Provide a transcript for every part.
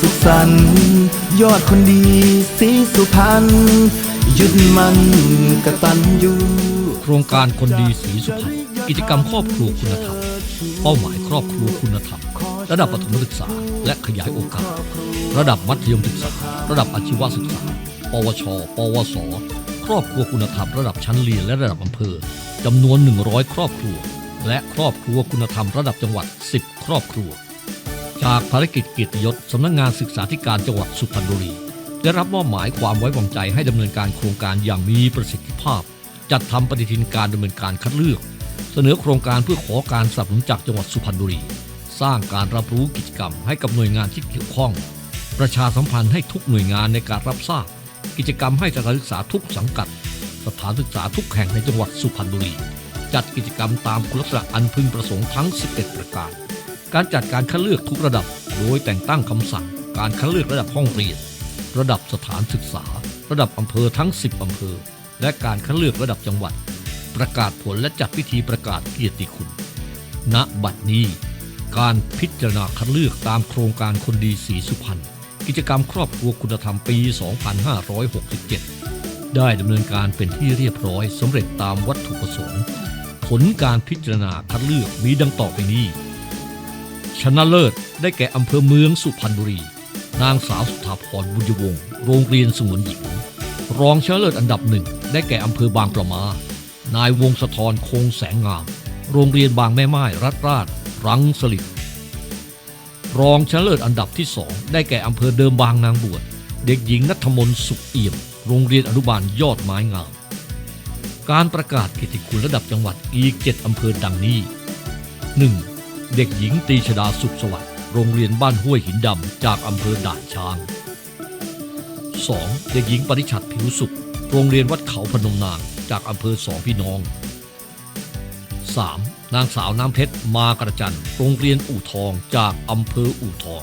สุขสันต์ยอดคนดีสีสุพรรณยึดมันกตัญญูโครงการคนดีสีสุพรรณกิจกรรมครอบครัวคุณธรรม เป้าหมายครอบครัวคุณธรรม ระดับประถมศึกษา และขยายโอกาส ระดับมัธยมศึกษา ระดับอาชีวศึกษา ปวช ปวส ครอบครัวคุณธรรม ระดับชั้นเรียนและระดับอำเภอจำนวน 100 ครอบครัว และครอบครัวคุณธรรมระดับจังหวัด 10 ครอบครัว จากภารกิจเกียรติยศสำนักงานศึกษาธิการจังหวัดสุพรรณบุรี ได้รับมอบหมายความไว้วางใจให้ดำเนินการโครงการอย่างมีประสิทธิภาพ จัดทำปฏิทินการดำเนินการคัดเลือก เสนอโครงการเพื่อขอการสนับสนุนจากจังหวัดสุพรรณบุรี สร้างการรับรู้กิจกรรมให้กับหน่วยงานที่เกี่ยวข้อง ประชาสัมพันธ์ให้ทุกหน่วยงานในการรับทราบ กิจกรรมให้สถานศึกษาทุกสังกัด สถานศึกษาทุกแห่งในจังหวัดสุพรรณบุรี จัดกิจกรรมตามคุณลักษณะอันพึงประสงค์ทั้ง 11 ประการ การจัดการคัดเลือกทุกระดับ โดยแต่งตั้งคำสั่ง การคัดเลือกระดับห้องเรียน ระดับสถานศึกษา ระดับอำเภอทั้ง 10 อำเภอ และการคัดเลือกระดับจังหวัด ประกาศผลและจัดพิธีประกาศเกียรติคุณ ณ บัดนี้ การพิจารณาคัดเลือกตามโครงการคนดีสีสุพรรณ กิจกรรมครอบครัวคุณธรรมปี 2567 ได้ดำเนินการเป็นที่เรียบร้อยสำเร็จตามวัตถุประสงค์ ผลการพิจารณาคัดเลือกมีดังต่อไปนี้ ชนะเลิศได้แก่อำเภอเมืองสุพรรณบุรี นางสาวสุธาพรบุญยวงศ์โรงเรียนสงวนหญิง รองชนะเลิศอันดับหนึ่งได้แก่อำเภอบางประมา นายวงศธรคงแสงงาม โรงเรียนบางแม่ไม้รัดราช รังสลิดรองชนะเลิศอันดับที่สองได้แก่อำเภอเดิมบางนางบวช เด็กหญิงนัทมนต์สุขเอี่ยม โรงเรียนอนุบาลยอดไม้งาม การประกาศเกียรติคุณระดับจังหวัดอีก 7 อำเภอดังนี้ 1. เด็กหญิงตีชดาสุขสวัสดิ์โรงเรียนบ้านห้วยหินดำจากอำเภอด่านช้าง 2. เด็กหญิงปริชัดผิวสุข โรงเรียนวัดเขาพนมนางจากอำเภอสองพี่น้อง 3. นางสาวน้ำเพชรมากระจัน โรงเรียนอู่ทองจากอำเภออู่ทอง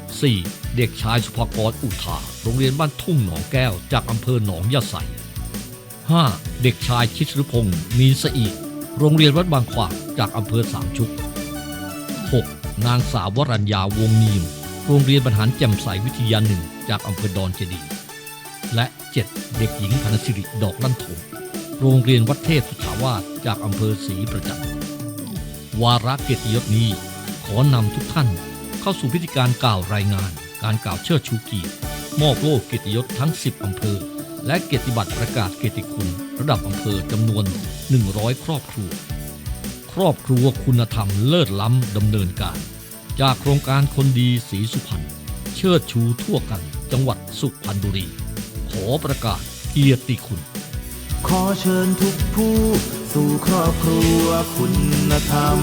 4. เด็กชายสุภกรอุทาโรงเรียนบ้านทุ่งหนองแก้วจากอำเภอหนองยะไส 5. เด็กชายชิสรุพงศ์มีสอีโรงเรียนวัดบางขวาก จากอำเภอสามชุก 6. นางสาววรัญญาวงนีม โรงเรียนบรรหารแจ่มใสวิทยาหนึ่งจากอำเภอดอนเจดี และ 7. เด็กหญิงธนสิริดอกลั่นทมโรงเรียนวัดเทพสุขาวาสจากอำเภอศรีประจันทร์วาระเกียรติยศนี้ ขอนำทุกท่านเข้าสู่พิธีการกล่าวรายงาน การกล่าวเชิดชูเกียรติมอบโล่เกียรติยศทั้ง 10 อำเภอ และเกียรติบัตรประกาศเกียรติคุณ ระดับอำเภอจำนวน 100 ครอบครัว ครอบครัวคุณธรรมเลิศล้ำดำเนินการ จากโครงการคนดีสีสุพรรณเชิดชูทั่วกันจังหวัดสุพรรณบุรี ขอประกาศเกียรติคุณ ขอเชิญทุกผู้ สู่ครอบครัวคุณธรรม